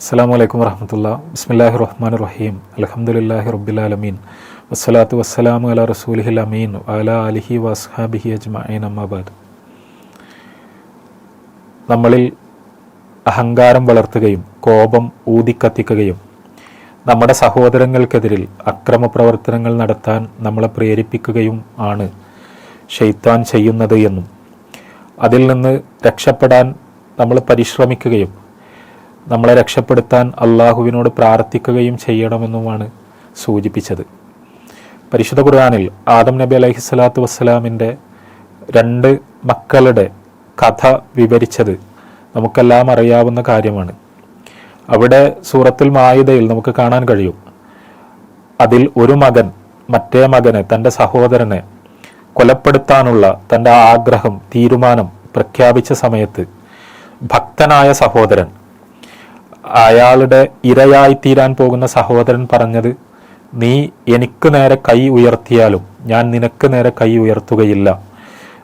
അസ്സാം വലൈക്കും വറഹമത്തുള്ള. ബിസ്മില്ലാഹി റഹ്മാൻ റഹീം. അലഹമുല്ലാഹി റബ്ബിലാലമീൻ വസ്സലാത്തു വസ്സലാമു അല റസൂലിഹിൽ അമീൻ. അല അലിഹി വസ്ഹാബിഹി അജ്മഈൻ. അമ്മാബാദ് നമ്മളിൽ അഹങ്കാരം വളർത്തുകയും കോപം ഊതിക്കത്തിക്കുകയും നമ്മുടെ സഹോദരങ്ങൾക്കെതിരിൽ അക്രമ പ്രവർത്തനങ്ങൾ നടത്താൻ നമ്മളെ പ്രേരിപ്പിക്കുകയും ആണ് ഷെയ്ത്താൻ ചെയ്യുന്നത് എന്നും. അതിൽ നിന്ന് രക്ഷപ്പെടാൻ നമ്മൾ പരിശ്രമിക്കുകയും നമ്മളെ രക്ഷപ്പെടുത്താൻ അള്ളാഹുവിനോട് പ്രാർത്ഥിക്കുകയും ചെയ്യണമെന്നുമാണ് സൂചിപ്പിച്ചത്. പരിശുദ്ധ ഖുർആാനിൽ ആദം നബി അലൈഹി സ്വലാത്തു വസ്സലാമിന്റെ രണ്ട് മക്കളുടെ കഥ വിവരിച്ചത് നമുക്കെല്ലാം അറിയാവുന്ന കാര്യമാണ്. അവിടെ സൂറത്തിൽ മായുതയിൽ നമുക്ക് കാണാൻ കഴിയും. അതിൽ ഒരു മകൻ മറ്റേ മകനെ തന്റെ സഹോദരനെ കൊലപ്പെടുത്താനുള്ള തന്റെ ആഗ്രഹം തീരുമാനം പ്രഖ്യാപിച്ച സമയത്ത് ഭക്തനായ സഹോദരൻ അയാളുടെ ഇരയായി തീരാൻ പോകുന്ന സഹോദരൻ പറഞ്ഞത് നീ എനിക്ക് നേരെ കൈ ഉയർത്തിയാലും ഞാൻ നിനക്ക് നേരെ കൈ ഉയർത്തുകയില്ല.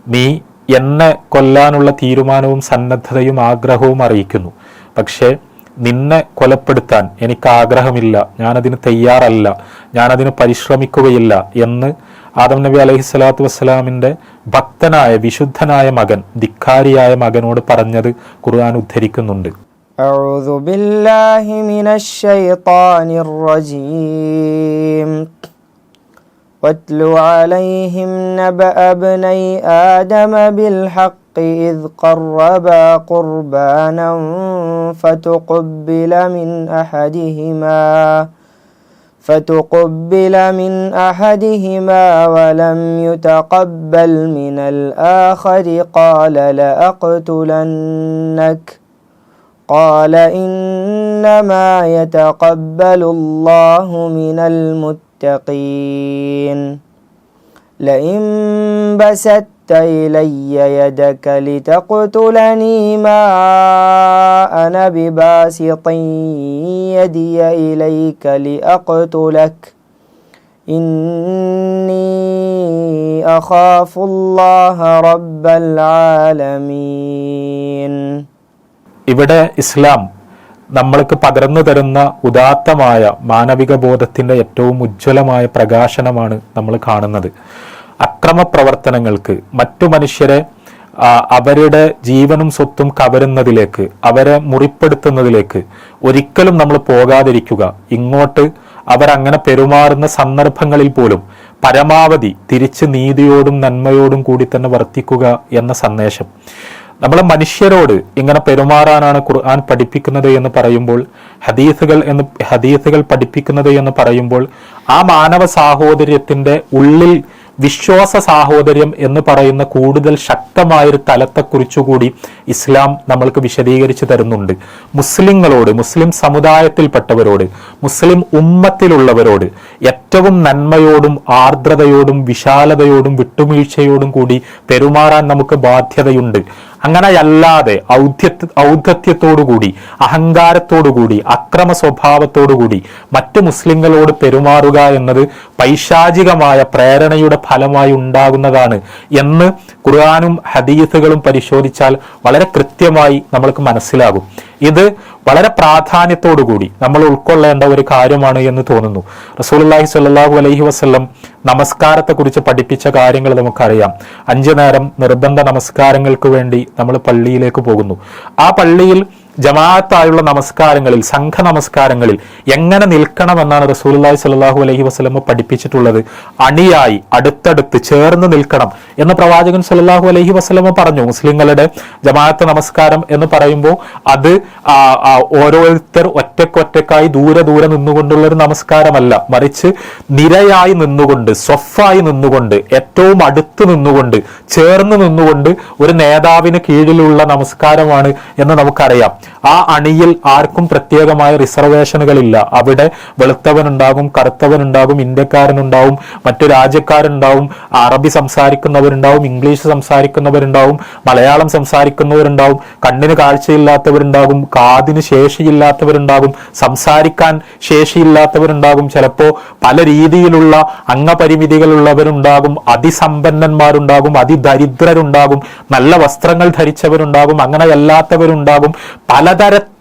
നീ എന്നെ കൊല്ലാനുള്ള തീരുമാനവും സന്നദ്ധതയും ആഗ്രഹവും അറിയിക്കുന്നു. പക്ഷേ നിന്നെ കൊലപ്പെടുത്താൻ എനിക്ക് ആഗ്രഹമില്ല. ഞാനതിന് തയ്യാറല്ല. ഞാനതിന് പരിശ്രമിക്കുകയില്ല എന്ന് ആദം നബി അലൈഹി സ്വലാത്തു വസ്സലാമിന്റെ ഭക്തനായ വിശുദ്ധനായ മകൻ ധിക്കാരിയായ മകനോട് പറഞ്ഞത് ഖുർആൻ ഉദ്ധരിക്കുന്നുണ്ട്. أعوذ بالله من الشيطان الرجيم. واتل عليهم نبأ ابني آدم بالحق إذ قربا قربانا فتقبل من أحدهما فتقبل من أحدهما ولم يتقبل من الآخر قال لأقتلنك. قال إنما يتقبل الله من المتقين. لئن بسطت إلي يدك لتقتلني ما أنا بباسط يدي إليك لأقتلك. إني أخاف الله رب العالمين. ഇവിടെ ഇസ്ലാം നമ്മൾക്ക് പകർന്നു തരുന്ന ഉദാത്തമായ മാനവിക ബോധത്തിന്റെ ഏറ്റവും ഉജ്ജ്വലമായ പ്രകാശനമാണ് നമ്മൾ കാണുന്നത്. അക്രമ പ്രവർത്തനങ്ങൾക്ക് മറ്റു മനുഷ്യരെ അവരുടെ ജീവനും സ്വത്തും കവരുന്നതിലേക്ക് അവരെ മുറിപ്പെടുത്തുന്നതിലേക്ക് ഒരിക്കലും നമ്മൾ പോകാതിരിക്കുക. ഇങ്ങോട്ട് അങ്ങനെ പെരുമാറുന്ന സന്ദർഭങ്ങളിൽ പോലും പരമാവധി തിരിച്ച് നീതിയോടും നന്മയോടും കൂടി തന്നെ വർത്തിക്കുക എന്ന സന്ദേശം. നമ്മൾ മനുഷ്യരോട് ഇങ്ങനെ പെരുമാറാനാണ് ഖുർആൻ പഠിപ്പിക്കുന്നത് എന്ന് പറയുമ്പോൾ ഹദീസുകൾ എന്ന് ഹദീസുകൾ പഠിപ്പിക്കുന്നത് എന്ന് പറയുമ്പോൾ ആ മാനവ സാഹോദര്യത്തിന്റെ ഉള്ളിൽ വിശ്വാസ സാഹോദര്യം എന്ന് പറയുന്ന കൂടുതൽ ശക്തമായൊരു തലത്തെക്കുറിച്ചുകൂടി ഇസ്ലാം നമ്മൾക്ക് വിശദീകരിച്ചു തരുന്നുണ്ട്. മുസ്ലിങ്ങളോട് മുസ്ലിം സമുദായത്തിൽപ്പെട്ടവരോട് മുസ്ലിം ഉമ്മത്തിലുള്ളവരോട് ഏറ്റവും നന്മയോടും ആർദ്രതയോടും വിശാലതയോടും വിട്ടുവീഴ്ചയോടും കൂടി പെരുമാറാൻ നമുക്ക് ബാധ്യതയുണ്ട്. അങ്ങനെയല്ലാതെ ഔദ്ധ്യ ഔദ്ധത്യത്തോടുകൂടി അഹങ്കാരത്തോടുകൂടി അക്രമ സ്വഭാവത്തോടുകൂടി മറ്റു മുസ്ലിങ്ങളോട് പെരുമാറുക എന്നത് പൈശാചികമായ പ്രേരണയുടെ ഫലമായി ഉണ്ടാകുന്നതാണ് എന്ന് ഖുർആാനും ഹദീസുകളും പരിശോധിച്ചാൽ വളരെ കൃത്യമായി നമ്മൾക്ക് മനസ്സിലാകും. ഇത് വളരെ പ്രാധാന്യത്തോടുകൂടി നമ്മൾ ഉൾക്കൊള്ളേണ്ട ഒരു കാര്യമാണ് എന്ന് തോന്നുന്നു. റസൂലുള്ളാഹി സ്വല്ലല്ലാഹു അലൈഹി വസല്ലം നമസ്കാരത്തെക്കുറിച്ച് പഠിപ്പിച്ച കാര്യങ്ങൾ നമുക്കറിയാം. അഞ്ചു നേരം നിർബന്ധ നമസ്കാരങ്ങൾക്ക് വേണ്ടി നമ്മൾ പള്ളിയിലേക്ക് പോകുന്നു. ആ പള്ളിയിൽ ജമാഅത്തായുള്ള നമസ്കാരങ്ങളിൽ സംഘ നമസ്കാരങ്ങളിൽ എങ്ങനെ നിൽക്കണമെന്നാണ് റസൂലുള്ളാഹി സ്വല്ലല്ലാഹു അലഹി വസ്ലമ പഠിപ്പിച്ചിട്ടുള്ളത്. അണിയായി അടുത്തടുത്ത് ചേർന്ന് നിൽക്കണം എന്ന് പ്രവാചകൻ സ്വല്ലല്ലാഹു അലഹി വസ്ലമ പറഞ്ഞു. മുസ്ലിങ്ങളുടെ ജമാഅത്ത് നമസ്കാരം എന്ന് പറയുമ്പോൾ അത് ഓരോരുത്തർ ഒറ്റക്കൊറ്റക്കായി ദൂരെ ദൂരെ നിന്നുകൊണ്ടുള്ള ഒരു നമസ്കാരമല്ല. മറിച്ച് നിരയായി നിന്നുകൊണ്ട് സ്വഫായി നിന്നുകൊണ്ട് ഏറ്റവും അടുത്ത് നിന്നുകൊണ്ട് ചേർന്ന് നിന്നുകൊണ്ട് ഒരു നേതാവിന് കീഴിലുള്ള നമസ്കാരമാണ് എന്ന് നമുക്കറിയാം. ആ അണിയിൽ ആർക്കും പ്രത്യേകമായ റിസർവേഷനുകളില്ല. അവിടെ വെളുത്തവനുണ്ടാകും കറുത്തവനുണ്ടാകും ഇന്ത്യക്കാരനുണ്ടാവും മറ്റു രാജ്യക്കാരുണ്ടാവും അറബി സംസാരിക്കുന്നവരുണ്ടാവും ഇംഗ്ലീഷ് സംസാരിക്കുന്നവരുണ്ടാവും മലയാളം സംസാരിക്കുന്നവരുണ്ടാവും കണ്ണിന് കാഴ്ചയില്ലാത്തവരുണ്ടാകും കാതിന് ശേഷിയില്ലാത്തവരുണ്ടാകും സംസാരിക്കാൻ ശേഷിയില്ലാത്തവരുണ്ടാകും. ചിലപ്പോ പല രീതിയിലുള്ള അംഗപരിമിതികളുള്ളവരുണ്ടാകും അതിസമ്പന്നന്മാരുണ്ടാകും അതിദരിദ്രരുണ്ടാകും നല്ല വസ്ത്രങ്ങൾ ധരിച്ചവരുണ്ടാകും അങ്ങനെ അല്ലാത്തവരുണ്ടാകും പലതരത്തിലുള്ള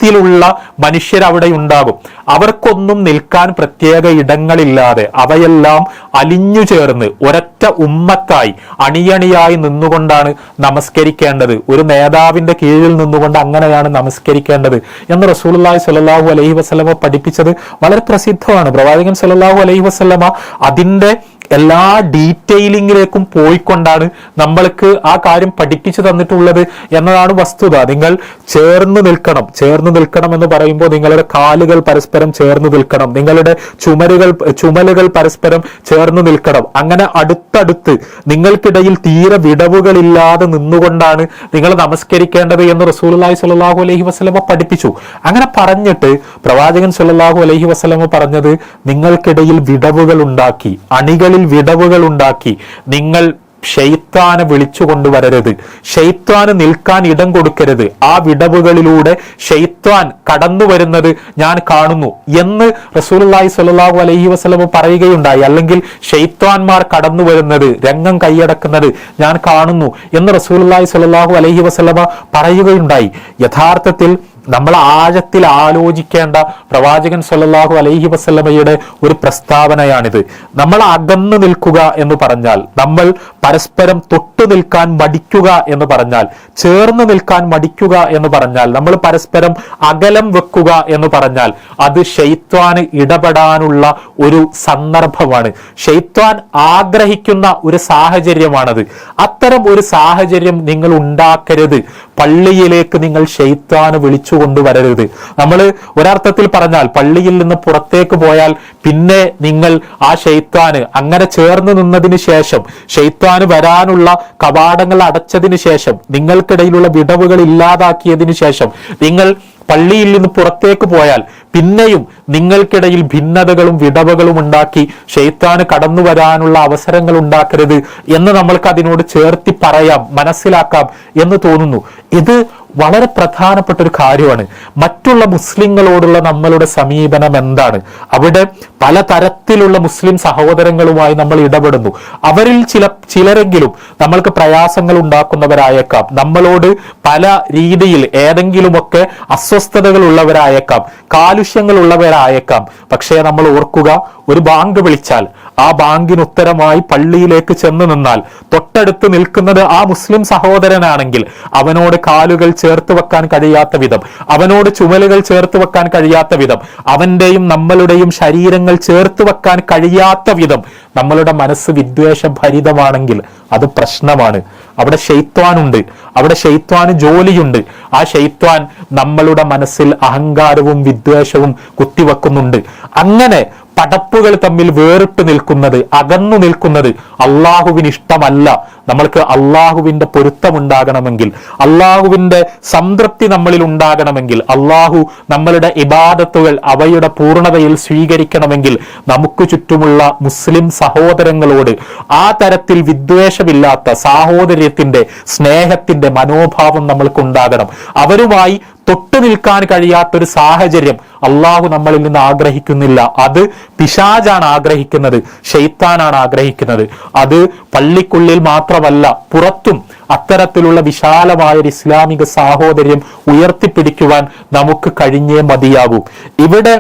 മനുഷ്യർ അവിടെ ഉണ്ടാകും അവർക്കൊന്നും നിൽക്കാൻ പ്രത്യേക ഇടങ്ങളില്ലാതെ അവയെല്ലാം അലിഞ്ഞു ചേർന്ന് ഒരൊറ്റ ഉമ്മത്തായി അണിയണിയായി നിന്നുകൊണ്ടാണ് നമസ്കരിക്കേണ്ടത്. ഒരു നേതാവിന്റെ കീഴിൽ നിന്നുകൊണ്ട് അങ്ങനെയാണ് നമസ്കരിക്കേണ്ടത് എന്ന് റസൂലുള്ളാഹി സ്വല്ലല്ലാഹു അലൈഹി വസല്ലമ പഠിപ്പിച്ചത് വളരെ പ്രസിദ്ധമാണ്. പ്രവാചകൻ സ്വല്ലല്ലാഹു അലൈഹി വസല്ലമ അതിന്റെ എല്ലാ ഡീറ്റെയിലിംഗിലേക്കും പോയിക്കൊണ്ടാണ് നമ്മൾക്ക് ആ കാര്യം പഠിപ്പിച്ചു തന്നിട്ടുള്ളത് എന്നതാണ് വസ്തുത. നിങ്ങൾ ചേർന്ന് നിൽക്കണം. ചേർന്ന് നിൽക്കണം എന്ന് പറയുമ്പോൾ നിങ്ങളുടെ കാലുകൾ പരസ്പരം ചേർന്ന് നിൽക്കണം. നിങ്ങളുടെ ചുമരുകൾ ചുമലുകൾ പരസ്പരം ചേർന്ന് നിൽക്കണം. അങ്ങനെ അടുത്തടുത്ത് നിങ്ങൾക്കിടയിൽ തീരെ വിടവുകളില്ലാതെ നിന്നുകൊണ്ടാണ് നിങ്ങൾ നമസ്കരിക്കേണ്ടത് എന്ന് റസൂലുള്ളാഹി സ്വല്ലല്ലാഹു അലഹി വസ്ലമ പഠിപ്പിച്ചു. അങ്ങനെ പറഞ്ഞിട്ട് പ്രവാചകൻ സ്വല്ലല്ലാഹു അലഹി വസ്ലമ പറഞ്ഞത് നിങ്ങൾക്കിടയിൽ വിടവുകൾ ഉണ്ടാക്കി അണികളിൽ വിടവുകൾ ഉണ്ടാക്കി. നിങ്ങൾ ഷെയ്ത്താനെ വിളിച്ചു കൊണ്ടുവരരുത്. ഷെയ്ത്താന് നിൽക്കാൻ ഇടം കൊടുക്കരുത്. ആ വിടവുകളിലൂടെ ഷെയ്ത്താൻ കടന്നു വരുന്നത് ഞാൻ കാണുന്നു എന്ന് റസൂലുള്ളാഹി സ്വല്ലല്ലാഹു അലൈഹി വസ്ലമ പറയുകയുണ്ടായി. അല്ലെങ്കിൽ ഷെയ്ത്താൻമാർ കടന്നു വരുന്നത് രംഗം കൈയടക്കുന്നത് ഞാൻ കാണുന്നു എന്ന് റസൂലുള്ളാഹി സ്വല്ലല്ലാഹു അലൈഹി വസ്ലമ പറയുകയുണ്ടായി. യഥാർത്ഥത്തിൽ നമ്മൾ ആഴത്തിൽ ആലോചിക്കേണ്ട പ്രവാചകൻ സല്ലല്ലാഹു അലൈഹി വസ്ലമയുടെ ഒരു പ്രസ്താവനയാണിത്. നമ്മൾ അകന്നു നിൽക്കുക എന്ന് പറഞ്ഞാൽ നമ്മൾ പരസ്പരം തൊട്ടു നിൽക്കാൻ മടിക്കുക എന്ന് പറഞ്ഞാൽ ചേർന്ന് നിൽക്കാൻ മടിക്കുക എന്ന് പറഞ്ഞാൽ നമ്മൾ പരസ്പരം അകലം വെക്കുക എന്ന് പറഞ്ഞാൽ അത് ഷെയ്ത്വാന് ഇടപെടാനുള്ള ഒരു സന്ദർഭമാണ്. ഷെയ്ത്വാൻ ആഗ്രഹിക്കുന്ന ഒരു സാഹചര്യമാണത്. അത്തരം ഒരു സാഹചര്യം നിങ്ങൾ ഉണ്ടാക്കരുത്. പള്ളിയിലേക്ക് നിങ്ങൾ ഷെയ്ത്താന് വിളിച്ചു കൊണ്ടുവരരുത്. നമ്മൾ ഒരർത്ഥത്തിൽ പറഞ്ഞാൽ പള്ളിയിൽ നിന്ന് പുറത്തേക്ക് പോയാൽ പിന്നെ നിങ്ങൾ ആ ഷെയ്ത്താന് അങ്ങനെ ചേർന്ന് നിന്നതിന് ശേഷം ഷെയ്ത്താന് വരാനുള്ള കവാടങ്ങൾ അടച്ചതിന് ശേഷം നിങ്ങൾക്കിടയിലുള്ള വിടവുകൾ ഇല്ലാതാക്കിയതിനു ശേഷം നിങ്ങൾ പള്ളിയിൽ നിന്ന് പുറത്തേക്ക് പോയാൽ പിന്നെയും നിങ്ങൾക്കിടയിൽ ഭിന്നതകളും വിടവുകളും ഉണ്ടാക്കി ഷെയ്ത്താന് കടന്നു വരാനുള്ള അവസരങ്ങൾ ഉണ്ടാക്കരുത് എന്ന് നമ്മൾക്ക് അതിനോട് ചേർത്തി പറയാം മനസ്സിലാക്കാം എന്ന് തോന്നുന്നു. ഇത് വളരെ പ്രധാനപ്പെട്ട ഒരു കാര്യമാണ്. മറ്റുള്ള മുസ്ലിങ്ങളോടുള്ള നമ്മളുടെ സമീപനം എന്താണ്? അവിടെ പലതരത്തിലുള്ള മുസ്ലിം സഹോദരങ്ങളുമായി നമ്മൾ ഇടപെടുന്നു. അവരിൽ ചില ചിലരെങ്കിലും നമ്മൾക്ക് പ്രയാസങ്ങൾ ഉണ്ടാക്കുന്നവരായേക്കാം. നമ്മളോട് പല രീതിയിൽ ഏതെങ്കിലുമൊക്കെ അസ്വസ്ഥതകൾ ഉള്ളവരായേക്കാം. കാലുഷ്യങ്ങൾ ഉള്ളവരായേക്കാം പക്ഷേ നമ്മൾ ഓർക്കുക ഒരു ബാങ്ക് വിളിച്ചാൽ ആ ബാങ്കിന് ഉത്തരമായി പള്ളിയിലേക്ക് ചെന്ന് നിന്നാൽ തൊട്ടടുത്ത് നിൽക്കുന്നത് ആ മുസ്ലിം സഹോദരനാണെങ്കിൽ അവനോട് കാലുകൾ ചേർത്ത് വെക്കാൻ കഴിയാത്ത വിധം. അവനോട് ചുമലുകൾ ചേർത്ത് വെക്കാൻ കഴിയാത്ത വിധം. അവന്റെയും നമ്മളുടെയും ശരീരങ്ങൾ ചേർത്ത് വെക്കാൻ കഴിയാത്ത വിധം. നമ്മളുടെ മനസ്സ് വിദ്വേഷഭരിതമാണെങ്കിൽ അത് പ്രശ്നമാണ്. അവിടെ ഷെയ്ത്വാനുണ്ട് അവിടെ ഷെയ്ത്വാന് ജോലിയുണ്ട്. ആ ഷെയ്ത്വാൻ നമ്മളുടെ മനസ്സിൽ അഹങ്കാരവും വിദ്വേഷവും കുത്തിവെക്കുന്നുണ്ട്. അങ്ങനെ പടപ്പുകൾ തമ്മിൽ വേറിട്ട് നിൽക്കുന്നത് അകന്നു നിൽക്കുന്നത് അള്ളാഹുവിന് ഇഷ്ടമല്ല. നമ്മൾക്ക് അള്ളാഹുവിന്റെ പൊരുത്തമുണ്ടാകണമെങ്കിൽ അള്ളാഹുവിന്റെ സംതൃപ്തി നമ്മളിൽ ഉണ്ടാകണമെങ്കിൽ അള്ളാഹു നമ്മളുടെ ഇബാദത്തുകൾ അവയുടെ പൂർണതയിൽ സ്വീകരിക്കണമെങ്കിൽ നമുക്ക് ചുറ്റുമുള്ള മുസ്ലിം സഹോദരങ്ങളോട് ആ തരത്തിൽ വിദ്വേഷമില്ലാത്ത സാഹോദര്യത്തിന്റെ സ്നേഹത്തിന്റെ മനോഭാവം നമ്മൾക്ക് ഉണ്ടാകണം അവരുമായി തൊട്ടു നിൽക്കാൻ കഴിയാത്തൊരു സാഹചര്യം അള്ളാഹു നമ്മളിൽ നിന്ന് ആഗ്രഹിക്കുന്നില്ല. അത് പിശാജാണ് ആഗ്രഹിക്കുന്നത് ഷെയ്ത്താനാണ് ആഗ്രഹിക്കുന്നത്. അത് പള്ളിക്കുള്ളിൽ മാത്രമല്ല പുറത്തും അത്തരത്തിലുള്ള വിശാലമായ ഒരു ഇസ്ലാമിക സാഹോദര്യം ഉയർത്തിപ്പിടിക്കുവാൻ നമുക്ക് കഴിഞ്ഞേ മതിയാകൂ. ഇവിടെ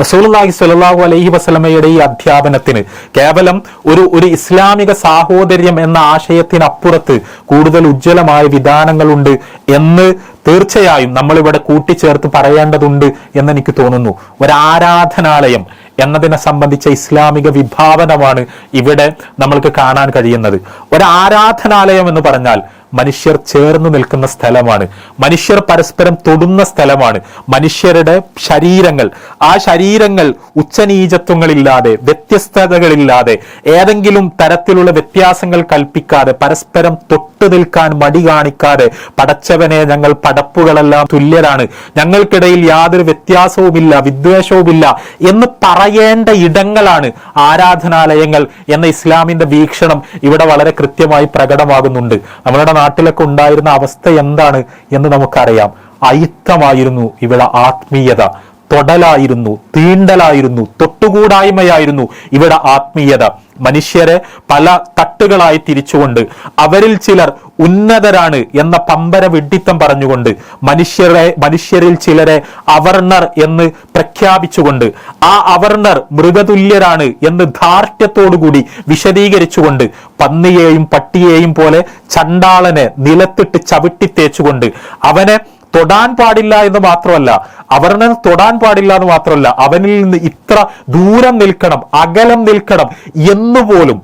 റസൂലുള്ളാഹി സ്വല്ലല്ലാഹു അലൈഹി വസ്ലമയുടെ ഈ അധ്യാപനത്തിന് കേവലം ഒരു ഒരു ഇസ്ലാമിക സാഹോദര്യം എന്ന ആശയത്തിനപ്പുറത്ത് കൂടുതൽ ഉജ്ജ്വലമായ വിധാനങ്ങളുണ്ട് എന്ന് തീർച്ചയായും നമ്മളിവിടെ കൂട്ടിച്ചേർത്ത് പറയേണ്ടതുണ്ട് എന്ന് എനിക്ക് തോന്നുന്നു. ഒരാരാധനാലയം എന്നതിനെ സംബന്ധിച്ച ഇസ്ലാമിക വിഭാവനമാണ് ഇവിടെ നമ്മൾക്ക് കാണാൻ കഴിയുന്നത്. ഒരാരാധനാലയം എന്ന് പറഞ്ഞാൽ മനുഷ്യർ ചേർന്ന് നിൽക്കുന്ന സ്ഥലമാണ്. മനുഷ്യർ പരസ്പരം തൊടുന്ന സ്ഥലമാണ്. മനുഷ്യരുടെ ശരീരങ്ങൾ. ആ ശരീരങ്ങൾ ഉച്ചനീചത്വങ്ങളില്ലാതെ വ്യത്യസ്തതകളില്ലാതെ ഏതെങ്കിലും തരത്തിലുള്ള വ്യത്യാസങ്ങൾ കൽപ്പിക്കാതെ പരസ്പരം തൊട്ടു നിൽക്കാൻ മടി കാണിക്കാതെ പടച്ചവനെ ഞങ്ങൾ പടപ്പുകളെല്ലാം തുല്യരാണ്. ഞങ്ങൾക്കിടയിൽ യാതൊരു വ്യത്യാസവുമില്ല വിദ്വേഷവുമില്ല എന്ന് പറയേണ്ട ഇടങ്ങളാണ് ആരാധനാലയങ്ങൾ എന്ന ഇസ്ലാമിന്റെ വീക്ഷണം ഇവിടെ വളരെ കൃത്യമായി പ്രകടമാകുന്നുണ്ട്. നമ്മളുടെ നാട്ടിലൊക്കെ ഉണ്ടായിരുന്ന അവസ്ഥ എന്താണ് എന്ന് നമുക്കറിയാം. അയിത്തമായിരുന്നു ഇവിടെ ആത്മീയത. തൊടലായിരുന്നു തീണ്ടലായിരുന്നു തൊട്ടുകൂടായ്മയായിരുന്നു ഇവിടെ ആത്മീയത. മനുഷ്യരെ പല തട്ടുകളായി തിരിച്ചുകൊണ്ട് അവരിൽ ചിലർ ഉന്നതരാണ് എന്ന പമ്പര വിഡ്ഢിത്തം പറഞ്ഞുകൊണ്ട് മനുഷ്യരെ മനുഷ്യരിൽ ചിലരെ അവർണർ എന്ന് പ്രഖ്യാപിച്ചുകൊണ്ട് ആ അവർണർ മൃഗതുല്യരാണ് എന്ന് ധാർഷ്ട്യത്തോടുകൂടി വിശദീകരിച്ചുകൊണ്ട് പന്നിയെയും പട്ടിയെയും പോലെ ചണ്ടാളനെ നിലത്തിട്ട് ചവിട്ടി തേച്ചുകൊണ്ട് അവനെ തൊടാൻ പാടില്ല എന്ന് മാത്രമല്ല അവനെ തൊടാൻ പാടില്ല എന്ന് മാത്രമല്ല അവനിൽ നിന്ന് ഇത്ര ദൂരം നിൽക്കണം അകലം നിൽക്കണം എന്നുപോലും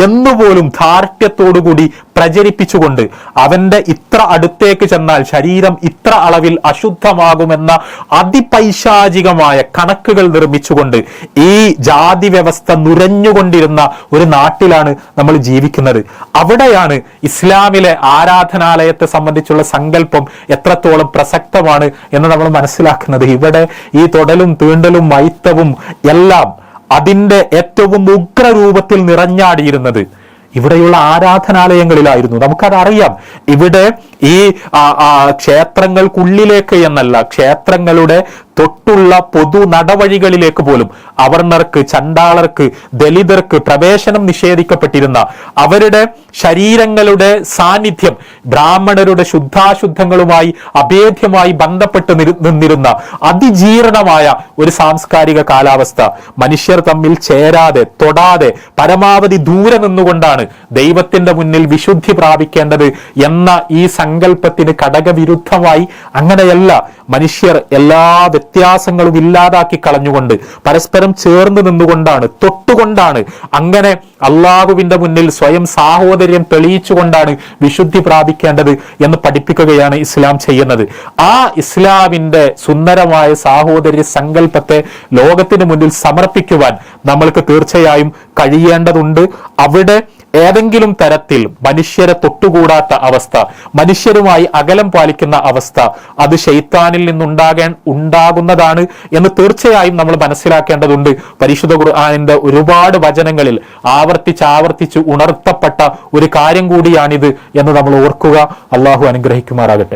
എന്നുപോലും ധാർഢ്യത്തോടുകൂടി പ്രചരിപ്പിച്ചുകൊണ്ട് അവന്റെ ഇത്ര അടുത്തേക്ക് ചെന്നാൽ ശരീരം ഇത്ര അളവിൽ അശുദ്ധമാകുമെന്ന അതിപൈശാചികമായ കണക്കുകൾ നിർമ്മിച്ചുകൊണ്ട് ഈ ജാതി വ്യവസ്ഥ നുരഞ്ഞുകൊണ്ടിരുന്ന ഒരു നാട്ടിലാണ് നമ്മൾ ജീവിക്കുന്നത്. അവിടെയാണ് ഇസ്ലാമിലെ ആരാധനാലയത്തെ സംബന്ധിച്ചുള്ള സങ്കല്പം എത്രത്തോളം പ്രസക്തമാണ് എന്ന് നമ്മൾ മനസ്സിലാക്കുന്നത്. ഇവിടെ ഈ തൊടലും തീണ്ടലും മൈത്തവും എല്ലാം അതിന്റെ ഏറ്റവും ഉഗ്രരൂപത്തിൽ നിറഞ്ഞാടിയിരുന്നത് ഇവിടെയുള്ള ആരാധനാലയങ്ങളിലായിരുന്നു. നമുക്കതറിയാം. ഇവിടെ ഈ ക്ഷേത്രങ്ങൾക്കുള്ളിലേക്ക് എന്നല്ല ക്ഷേത്രങ്ങളുടെ തൊട്ടുള്ള പൊതു നടവഴികളിലേക്ക് പോലും അവർണർക്ക് ചണ്ടാളർക്ക് ദലിതർക്ക് പ്രവേശനം നിഷേധിക്കപ്പെട്ടിരുന്ന അവരുടെ ശരീരങ്ങളുടെ സാന്നിധ്യം ബ്രാഹ്മണരുടെ ശുദ്ധാശുദ്ധങ്ങളുമായി അഭേദ്യമായി ബന്ധപ്പെട്ട് നിന്നിരുന്ന അതിജീർണമായ ഒരു സാംസ്കാരിക കാലാവസ്ഥ. മനുഷ്യർ തമ്മിൽ ചേരാതെ തൊടാതെ പരമാവധി ദൂരെ നിന്നുകൊണ്ടാണ് ദൈവത്തിന്റെ മുന്നിൽ വിശുദ്ധി പ്രാപിക്കേണ്ടത് എന്ന ഈ സങ്കല്പത്തിന് ഘടകവിരുദ്ധമായി അങ്ങനെയല്ല. മനുഷ്യർ എല്ലാ വ്യത്യാസങ്ങളും ഇല്ലാതാക്കി കളഞ്ഞുകൊണ്ട് പരസ്പരം ചേർന്ന് നിന്നുകൊണ്ടാണ് തൊട്ടുകൊണ്ടാണ് അങ്ങനെ അള്ളാഹുവിന്റെ മുന്നിൽ സ്വയം സാഹോദര്യം തെളിയിച്ചുകൊണ്ടാണ് വിശുദ്ധി പ്രാപിക്കേണ്ടത് എന്ന് പഠിപ്പിക്കുകയാണ് ഇസ്ലാം ചെയ്യുന്നത്. ആ ഇസ്ലാമിന്റെ സുന്ദരമായ സാഹോദര്യ സങ്കല്പത്തെ ലോകത്തിന് മുന്നിൽ സമർപ്പിക്കുവാൻ നമ്മൾക്ക് തീർച്ചയായും കഴിയേണ്ടതുണ്ട്. അവിടെ ഏതെങ്കിലും തരത്തിൽ മനുഷ്യരെ തൊട്ടുകൂടാത്ത അവസ്ഥ മനുഷ്യരുമായി അകലം പാലിക്കുന്ന അവസ്ഥ അത് ഷെയ്ത്താനിൽ നിന്നുണ്ടാകാൻ ഉണ്ടാകുന്നതാണ് എന്ന് തീർച്ചയായും നമ്മൾ മനസ്സിലാക്കേണ്ടതുണ്ട്. പരിശുദ്ധ ഖുർആാനിന്റെ ഒരുപാട് വചനങ്ങളിൽ ആവർത്തിച്ച് ആവർത്തിച്ച് ഉണർത്തപ്പെട്ട ഒരു കാര്യം കൂടിയാണിത് എന്ന് നമ്മൾ ഓർക്കുക. അള്ളാഹു അനുഗ്രഹിക്കുമാറാകട്ടെ.